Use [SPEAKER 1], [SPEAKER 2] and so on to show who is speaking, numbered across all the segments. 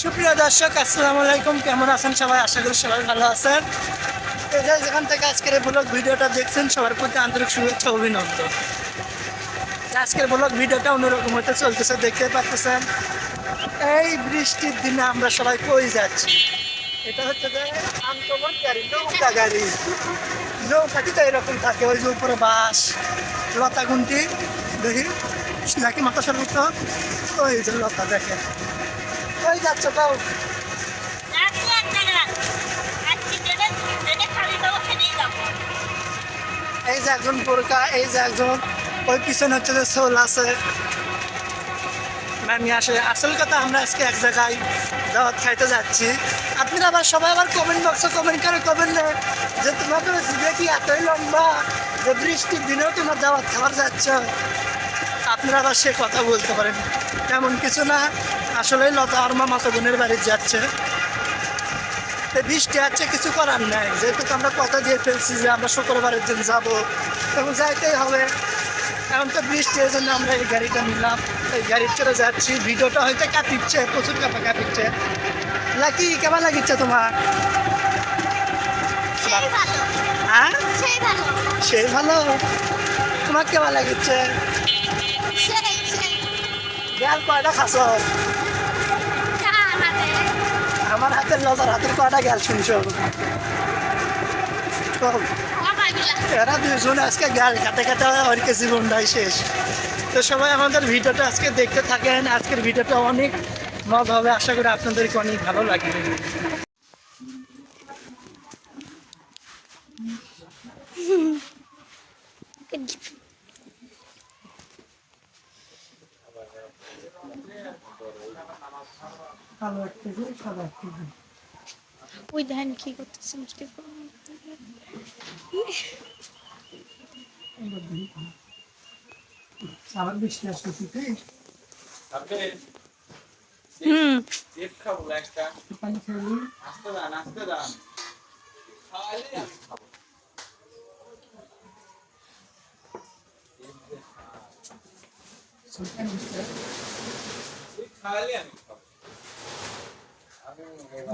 [SPEAKER 1] সুপ্রিয় দর্শক, আসসালামু আলাইকুম। কেমন আছেন সবাই? আশা করি সবাই ভালো আছেন। যে যেখান থেকে আজকের ব্লগ ভিডিওটা দেখছেন, সবার প্রতি আন্তরিক শুভেচ্ছা, অভিনন্দন। আজকের ব্লগ ভিডিওটা অন্যরকম হতে চলতেছে দেখতে পাচ্ছেন। এই বৃষ্টির দিনে আমরা সবাই কই যাচ্ছি? এটা হচ্ছে যে আন্তমন গাড়ি, নৌকা গাড়ি। নৌকাটি তো এরকম থাকে, ওই যে উপরে বাস লতা গুনটি দেখি, নাকি মাথা সর্বোচ্চ ওই যে লতা দেখে ওই যাচ্ছে তাও এই যে একজন বোরকা এই যে একজন ওই পিছনে হচ্ছে যে সোল আছে। ম্যাম আসে। আসল কথা আমরা আজকে এক জায়গায় দাওয়াত খাইতে যাচ্ছি। আপনারা আবার সবাই আবার কমেন্ট বক্সে কমেন্ট করে কমেন্ট যে তোমাদের জিভে কি এতই লম্বা যে বৃষ্টির দিনেও তোমার দাওয়াত খাবার যাচ্ছ। আপনারা আবার সে কথা বলতে পারেন। তেমন কিছু না। আসলে লতা আর তো বোনের বাড়ি যাচ্ছে। তো বৃষ্টি আছে কিছু করার নাই। যেহেতু আমরা কথা দিয়ে ফেলছি যে আমরা শুক্রবারের দিন যাব তখন যাইতেই হবে। এখন তো বৃষ্টি এই জন্য আমরা এই গাড়িটা নিলাম। এই গাড়ির চলে যাচ্ছি। ভিডিওটা হয়তো কাঁপিচ্ছে প্রচুর কাপা কাঁপিচ্ছে। লাকি কেমন লাগিচ্ছে তোমার? হ্যাঁ? সেই ভালো। তোমার কেমন লাগিচ্ছে? কয়টা খাস? আমার হাতের লজার হাতের কটা গ্যাল শুনছো এরা দুজন আজকে গাল খাতে খাতে অনেকে জীবনটাই শেষ। তো সবাই আমাদের ভিডিওটা আজকে দেখতে থাকেন। আজকের ভিডিওটা অনেক মজা হবে। আশা করি আপনাদেরকে অনেক ভালো লাগবে। ভালো লাগতেছে সাদা লাগতেছে
[SPEAKER 2] ওই ধান কি করতেছে মিষ্টি
[SPEAKER 1] আবার বৃষ্টি আসতেছে
[SPEAKER 3] আপনি
[SPEAKER 2] হুম।
[SPEAKER 3] একটা।
[SPEAKER 1] পানি খাইলি
[SPEAKER 3] আসতে দান আসতে দান খাওয়াইলে আমি খাব। খাওয়াইলে আমি খাব। আমি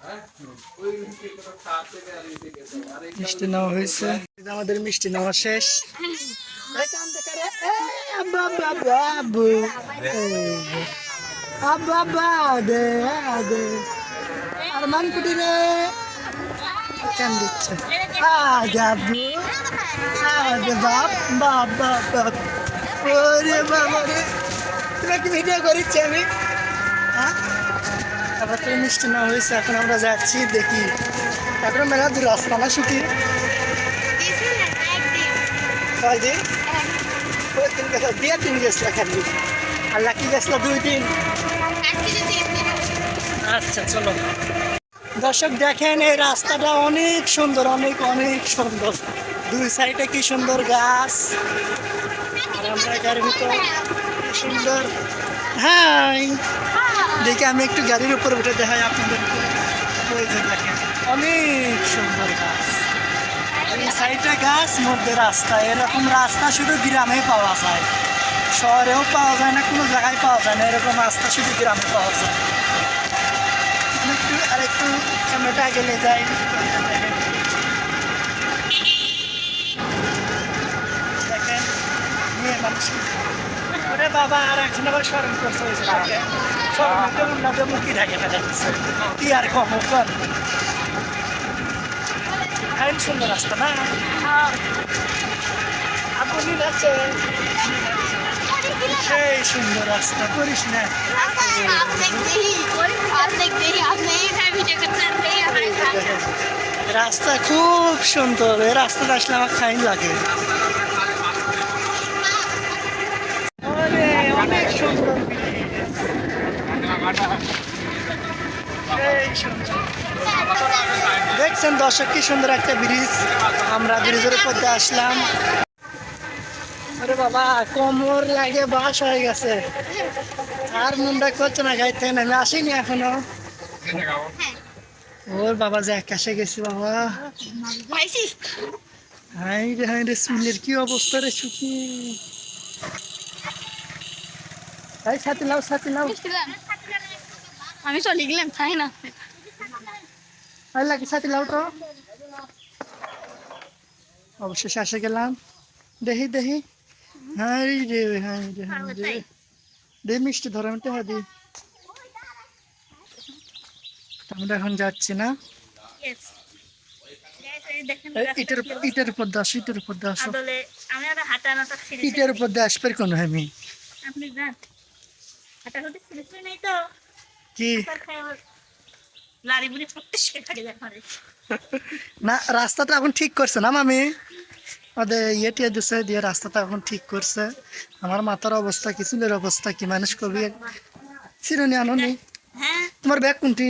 [SPEAKER 3] তার আর আরে
[SPEAKER 1] মিষ্টি নেওয়া হয়েছে। আমাদের মিষ্টি নেওয়া শেষ। এই কান্দে করে, এই আব্বা, আব্বা, আব্বা, আব্বু। এই যে। আব্বা, আব্বা, দে, দে। আরমান কুটি রে। কেন দিচ্ছে? আজ আব্বু বাপ বাপ বাপ ওরে বাবা রে। তুমি কি ভিডিও করিচ্ছি আমি? হ্যাঁ? তারপর মিষ্টি না হয়েছে, এখন আমরা যাচ্ছি, দেখি। তারপরে মেলা দূর রাস্তা না কয়দিন? ওই দিন গেছে? বিয়ের দিন গেছিল খালি আর লাকি গেছিল দুই দিন। আচ্ছা চলো। দর্শক, দেখেন, এই রাস্তাটা অনেক সুন্দর, অনেক অনেক সুন্দর। দুই সাইডে কি সুন্দর গাছ। আর আমরা গাড়ির ভিতর সুন্দর। হ্যাঁ দেখে আমি একটু গাড়ির উপর উঠে দেখাই আপনাদের অনেক সুন্দর গাছ। এই সাইডে গাছ, মধ্যে রাস্তা। এরকম রাস্তা শুধু গ্রামে পাওয়া যায়। শহরেও পাওয়া যায় না, কোনো জায়গায় পাওয়া যায় না। এরকম রাস্তা শুধু গ্রামে পাওয়া যায়। একটু আর একটু সামনেটা গেলে যাই দেখেন মেয়ে মানুষ ওরে বাবা আর একজন আবার স্মরণ করছে, ওই ছেলেকে স্মরণে উন্নত মুখী থাকে না যাচ্ছে কি আর কম কর আইন সুন্দর রাস্তা না? আপনি আছে। সেই সুন্দর রাস্তা, করিস না। রাস্তা খুব সুন্দর, এই রাস্তাটা আসলে আমার খাইন লাগে। সুন্দর সুন্দর দেখছেন দর্শক, কি সুন্দর একটা ব্রিজ। আমরা ব্রিজের উপর দিয়ে আসলাম। আরে বাবা, কোমর লাগে বাস হয়ে গেছে। আর মুন্ডা করছে না গাইতে আমি আসিনি এখনও। ওর বাবা যে আকাশে গেছি, বাবা। হাই রে হাই রে চুলের কি অবস্থা রে, সুখী। এই সাথে লাও সাথে লাও
[SPEAKER 2] আমি চলে গেলাম তাই না?
[SPEAKER 1] ভালো লাগে সাথে লাও তো। অবশেষে আসে গেলাম। দেখি দেখি হাই রে হাই রে হাই রে। দে মিষ্টি ধরে আমি টেহা আমরা এখন যাচ্ছি না। ইটের ইটের উপর দিয়ে আসো ইটের উপর
[SPEAKER 2] সিরিজ
[SPEAKER 1] ইটের উপর দিয়ে আসবে কোনো আমি
[SPEAKER 2] আপনি যান। হাঁটাহাঁটি নেই তো।
[SPEAKER 1] কি? না রাস্তাটা এখন ঠিক করছে না মামি? ইয়ে টিয়ে দিছে দিয়ে রাস্তাটা এখন ঠিক করছে। আমার মাথার অবস্থা কি চুলের অবস্থা কি মানুষ কবি চিরুনি আনো
[SPEAKER 2] হ্যাঁ।
[SPEAKER 1] তোমার ব্যাগ কোনটি?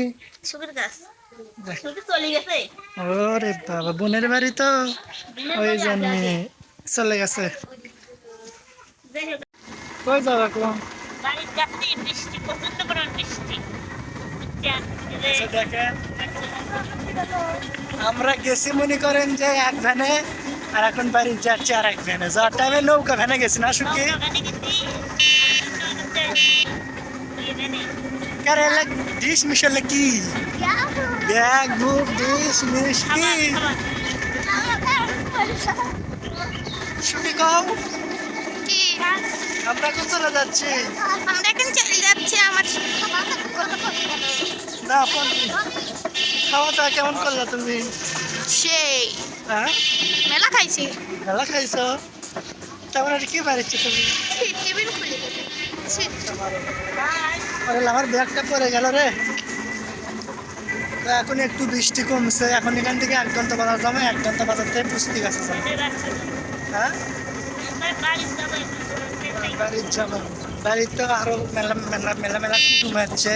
[SPEAKER 1] ওরে বাবা বোনের বাড়ি তো? ওই জন্য চলে গেছে। কই
[SPEAKER 2] বাড়ির বৃষ্টি প্রচণ্ড পরিমাণ বৃষ্টি
[SPEAKER 1] দেখেন আমরা গেছি মনে করেন যে এক ভ্যানে আর এখন বাড়ি যাচ্ছি আর এক ভ্যানে যাওয়ার টাইমে নৌকা ভ্যানে গেছি না শুকি
[SPEAKER 2] নৌকাতে গেছি, এই যে নেই।
[SPEAKER 1] কারে ডিশ মিশালে কি ব্যাগ বুক ডিশ মিশ কি। শুকি কও
[SPEAKER 2] কি?
[SPEAKER 1] আমরা কোন চলে যাচ্ছি।
[SPEAKER 2] আমরা এখন চলে যাচ্ছি আমার
[SPEAKER 1] না আপন খাওয়া দাওয়া কেমন করলা তুমি?
[SPEAKER 2] সেই
[SPEAKER 1] হ্যাঁ?
[SPEAKER 2] মেলা খাইছি।
[SPEAKER 1] ভালো খাইছো? তারপরে আর কি বাড়িচ্ছে তুমি?
[SPEAKER 2] টেবিল খুলে
[SPEAKER 1] আরে আমার ব্যাগটা পড়ে গেল রে। এখন একটু বৃষ্টি কমছে। এখন এখান থেকে এক ঘণ্টা বাজার যাব এক ঘণ্টা বাজার থেকে পুস্তি গাছে যাব। হ্যাঁ? বাড়ির যাব বাড়ির তো আরও মেলা মেলা মেলা মেলা কুটুম আছে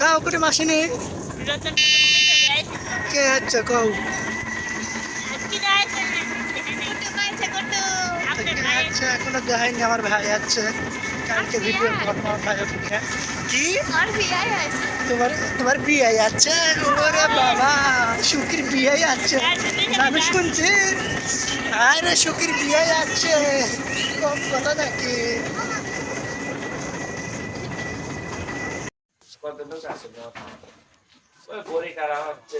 [SPEAKER 1] কাউ করে মাসিনি কে আছে কৌ এখনও দেখায়নি আমার ভাই আছে কালকে ভিডিও কি? তোমার তোমার বিয়ে আছে? ওরে বাবা সুখীর বিয়ে আছে। আমি শুনছি। আরে সুখীর বিয়ে আছে। কম কথা নাকি?
[SPEAKER 3] কত লোক আছে ওই বড়ি কারা হচ্ছে